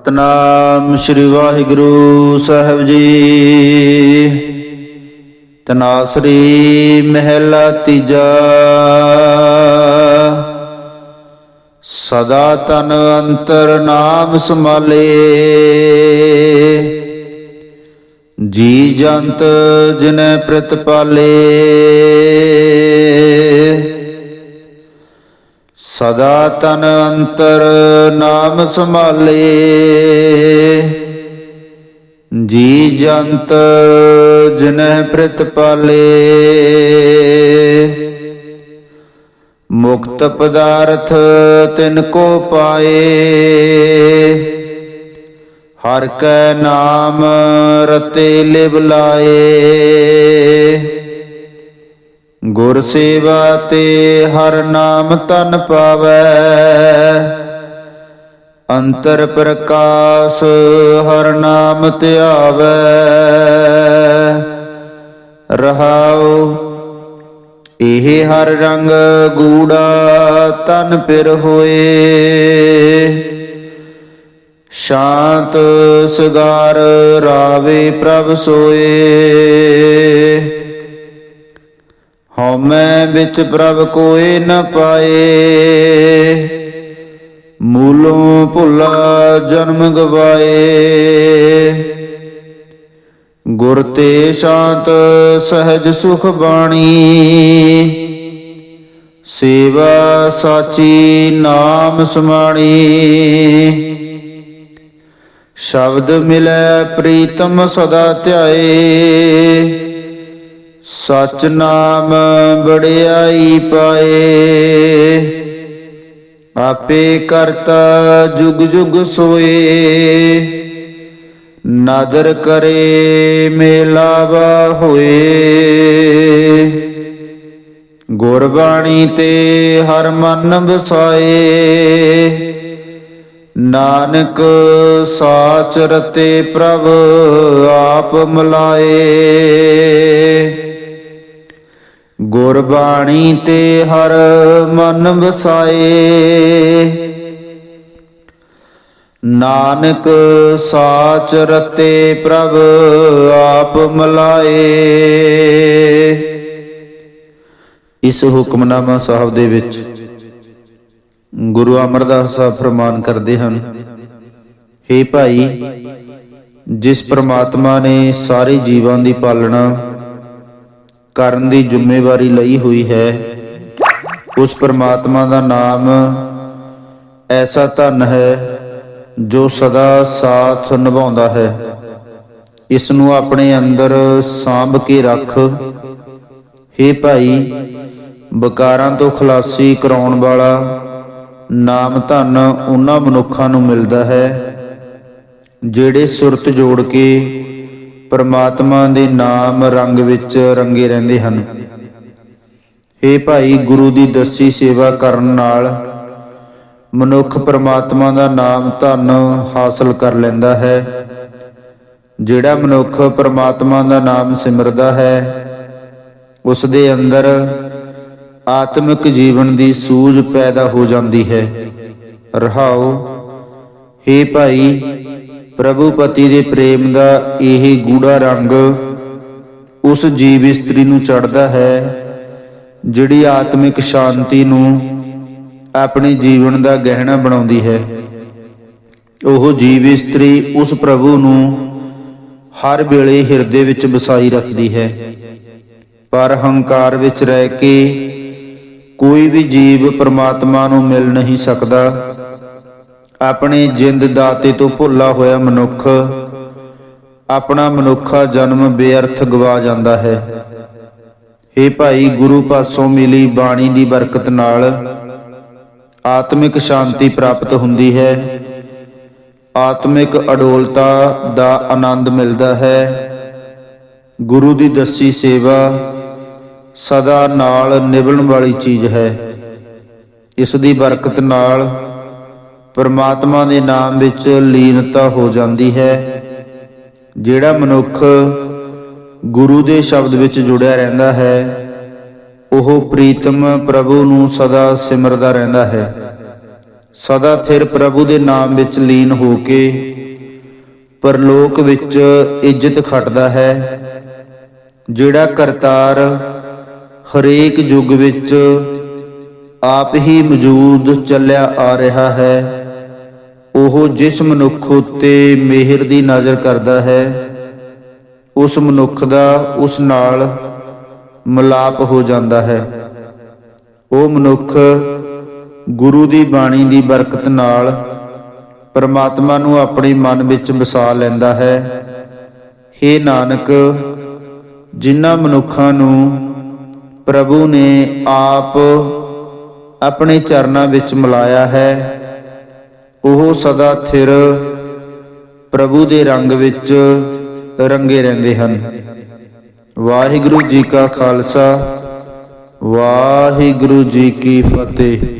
ਸਤਨਾਮ ਸ੍ਰੀ ਵਾਹਿਗੁਰੂ ਸਾਹਿਬ ਜੀ। ਤਨਾਸਰੀ ਮਹਿਲਾ ਤੀਜਾ। ਸਦਾ ਤਨ ਅੰਤਰ ਨਾਮ ਸਮਾਲੇ ਜੀ ਜੰਤ ਜਿਨੈ ਪ੍ਰਤਪਾਲੇ। ਸਦਾ ਤਨ ਅੰਤਰ ਨਾਮ ਸੰਭਾਲੇ। ਜੀ ਜੰਤ ਜਿਨਹਿ ਪ੍ਰਤਪਾਲੇ ਮੁਕਤ ਪਦਾਰਥ ਤਿਨ ਕੋ ਪਾਏ। ਹਰ ਕੈ ਨਾਮ ਰਤੇ ਲਿਵ ਲਾਏ। ਗੁਰ ਸੇਵਾ ਤੇ ਹਰ ਨਾਮ ਤਨ ਪਾਵੈ। ਅੰਤਰ ਪ੍ਰਕਾਸ਼ ਹਰ ਨਾਮ ਧਿਆਵੈ। ਰਹਾਉ, ਇਹ ਹਰ ਰੰਗ ਗੂੜਾ ਤਨ ਪਿਰ ਹੋਏ। ਸ਼ਾਂਤ ਸਗਾਰ ਰਾਵੇ ਪ੍ਰਭ ਸੋਏ। ਹਉਮੈ ਵਿੱਚ ਪ੍ਰਭ ਕੋਏ ਨ ਪਾਏ। ਮੂਲੋਂ ਭੁੱਲਾ ਜਨਮ ਗਵਾਏ। ਗੁਰ ਤੇ ਸ਼ਾਂਤ ਸਹਿਜ ਸੁਖ ਬਾਣੀ। ਸੇਵਾ ਸਾਚੀ ਨਾਮ ਸਮਾਣੀ। ਸ਼ਬਦ ਮਿਲੈ ਪ੍ਰੀਤਮ ਸਦਾ ਧਿਆਏ। ਸਚ ਨਾਮ ਬੜਿਆਈ ਪਾਏ। ਆਪੇ ਕਰਤਾ ਜੁਗ ਜੁਗ ਸੋਏ। ਨਾਦਰ ਕਰੇ ਮੇਲਾਵਾ ਹੋਏ। ਗੁਰਬਾਣੀ ਤੇ ਹਰ ਮਨ ਵਸਾਏ। ਨਾਨਕ ਸਾਚ ਰਤੇ ਪ੍ਰਭ ਆਪ ਮਲਾਏ। ਗੁਰਬਾਣੀ ਤੇ ਹਰ ਮਨ ਵਸਾਏ। ਨਾਨਕ ਸਾਚ ਰਤੇ ਪ੍ਰਭ ਆਪ ਮਲਾਏ। ਇਸ ਹੁਕਮਨਾਮਾ ਸਾਹਿਬ ਦੇ ਵਿੱਚ ਗੁਰੂ ਅਮਰਦਾਸ ਸਾਹਿਬ ਫਰਮਾਨ ਕਰਦੇ ਹਨ हे ਭਾਈ, ਜਿਸ ਪ੍ਰਮਾਤਮਾ ਨੇ ਸਾਰੇ ਜੀਵਾਂ ਦੀ ਪਾਲਣਾ ਕਰਨ ਦੀ ਜ਼ਿੰਮੇਵਾਰੀ ਲਈ ਹੋਈ ਹੈ। ਉਸ ਪਰਮਾਤਮਾ ਦਾ ਨਾਮ ਐਸਾ ਧਨ ਹੈ ਜੋ ਸਦਾ ਸਾਥ ਨਿਭਾਉਂਦਾ ਹੈ। ਇਸ ਨੂੰ ਆਪਣੇ ਅੰਦਰ ਸਾਂਭ ਕੇ ਰੱਖ। हे ਭਾਈ ਬਕਾਰਾਂ ਤੋਂ ਖਲਾਸੀ ਕਰਾਉਣ ਵਾਲਾ ਨਾਮ ਧਨ ਉਹਨਾਂ ਮਨੁੱਖਾਂ ਨੂੰ ਮਿਲਦਾ ਹੈ, ਜਿਹੜੇ ਸੁਰਤ ਜੋੜ ਕੇ ਪਰਮਾਤਮਾ ਦੇ ਨਾਮ ਰੰਗ ਵਿੱਚ ਰੰਗੇ ਰਹਿੰਦੇ ਹਨ। ਇਹ ਭਾਈ, ਗੁਰੂ ਦੀ ਦੱਸੀ ਸੇਵਾ ਕਰਨ ਨਾਲ ਮਨੁੱਖ ਪਰਮਾਤਮਾ ਦਾ ਨਾਮ ਧਨ ਹਾਸਲ ਕਰ ਲੈਂਦਾ ਹੈ। ਜਿਹੜਾ ਮਨੁੱਖ ਪਰਮਾਤਮਾ ਦਾ ਨਾਮ ਸਿਮਰਦਾ ਹੈ ਉਸ ਦੇ ਅੰਦਰ ਆਤਮਿਕ ਜੀਵਨ ਦੀ ਸੂਝ ਪੈਦਾ ਹੋ ਜਾਂਦੀ ਹੈ। ਰਹਾਓ हे ਭਾਈ ਪ੍ਰਭੂ ਪਤੀ ਦੇ ਪ੍ਰੇਮ ਦਾ ਇਹ ਗੂੜਾ ਰੰਗ ਉਸ ਜੀਵ ਇਸਤਰੀ ਨੂੰ ਚੜਦਾ ਹੈ, ਜਿਹੜੀ ਆਤਮਿਕ ਸ਼ਾਂਤੀ ਨੂੰ ਆਪਣੇ ਜੀਵਨ ਦਾ ਗਹਿਣਾ ਬਣਾਉਂਦੀ ਹੈ। ਉਹ ਜੀਵ ਇਸਤਰੀ ਉਸ ਪ੍ਰਭੂ ਨੂੰ ਹਰ ਵੇਲੇ ਹਿਰਦੇ ਵਿੱਚ ਵਸਾਈ ਰੱਖਦੀ ਹੈ। ਪਰ ਹੰਕਾਰ ਵਿੱਚ ਰਹਿ ਕੇ ਕੋਈ ਵੀ ਜੀਵ ਪਰਮਾਤਮਾ ਨੂੰ ਮਿਲ ਨਹੀਂ ਸਕਦਾ। ਆਪਣੇ ਜਿੰਦ ਦਾਤੇ ਤੋਂ ਭੁੱਲਾ ਹੋਇਆ ਮਨੁੱਖ, ਆਪਣਾ ਮਨੁੱਖਾ ਜਨਮ ਬੇਅਰਥ ਗਵਾ ਜਾਂਦਾ ਹੈ। हे ਭਾਈ, ਗੁਰੂ ਪਾਸੋਂ ਮਿਲੀ ਬਾਣੀ ਦੀ ਬਰਕਤ ਨਾਲ ਆਤਮਿਕ ਸ਼ਾਂਤੀ ਪ੍ਰਾਪਤ ਹੁੰਦੀ ਹੈ। ਆਤਮਿਕ ਅਡੋਲਤਾ ਦਾ ਆਨੰਦ ਮਿਲਦਾ ਹੈ। ਗੁਰੂ ਦੀ ਦੱਸੀ ਸੇਵਾ ਸਦਾ ਨਾਲ ਨਿਭਣ ਵਾਲੀ ਚੀਜ਼ ਹੈ। ਇਸ ਦੀ ਬਰਕਤ ਨਾਲ ਪਰਮਾਤਮਾ ਦੇ ਨਾਮ ਵਿੱਚ ਲੀਨਤਾ ਹੋ ਜਾਂਦੀ ਹੈ। ਜਿਹੜਾ ਮਨੁੱਖ ਗੁਰੂ ਦੇ ਸ਼ਬਦ ਵਿੱਚ ਜੁੜਿਆ ਰਹਿੰਦਾ ਹੈ, ਉਹ ਪ੍ਰੀਤਮ ਪ੍ਰਭੂ ਨੂੰ ਸਦਾ ਸਿਮਰਦਾ ਰਹਿੰਦਾ ਹੈ। ਸਦਾ ਥਿਰ ਪ੍ਰਭੂ ਦੇ ਨਾਮ ਵਿੱਚ ਲੀਨ ਹੋ ਕੇ ਪਰਲੋਕ ਵਿੱਚ ਇੱਜ਼ਤ ਖੱਟਦਾ ਹੈ। ਜਿਹੜਾ ਕਰਤਾਰ ਹਰੇਕ ਯੁੱਗ ਵਿੱਚ ਆਪ ਹੀ ਮੌਜੂਦ ਚੱਲਿਆ ਆ ਰਿਹਾ ਹੈ ਉਹ ਜਿਸ ਮਨੁੱਖ ਉੱਤੇ ਮਿਹਰ ਦੀ ਨਜ਼ਰ ਕਰਦਾ ਹੈ, ਉਸ ਮਨੁੱਖ ਦਾ ਉਸ ਨਾਲ ਮਿਲਾਪ ਹੋ ਜਾਂਦਾ ਹੈ। ਉਹ ਮਨੁੱਖ ਗੁਰੂ ਦੀ ਬਾਣੀ ਦੀ ਬਰਕਤ ਨਾਲ ਪਰਮਾਤਮਾ ਨੂੰ ਆਪਣੇ ਮਨ ਵਿੱਚ ਵਸਾ ਲੈਂਦਾ ਹੈ। हे ਨਾਨਕ, ਜਿਨ੍ਹਾਂ ਮਨੁੱਖਾਂ ਨੂੰ ਪ੍ਰਭੂ ਨੇ ਆਪ ਆਪਣੇ ਚਰਨਾਂ ਵਿੱਚ ਮਿਲਾਇਆ ਹੈ ਉਹ ਸਦਾ ਥਿਰ ਪ੍ਰਭੂ ਦੇ ਰੰਗ ਵਿੱਚ ਰੰਗੇ ਰਹਿੰਦੇ ਹਨ। ਵਾਹਿਗੁਰੂ ਜੀ ਕਾ ਖਾਲਸਾ, ਵਾਹਿਗੁਰੂ ਜੀ ਕੀ ਫਤਿਹ।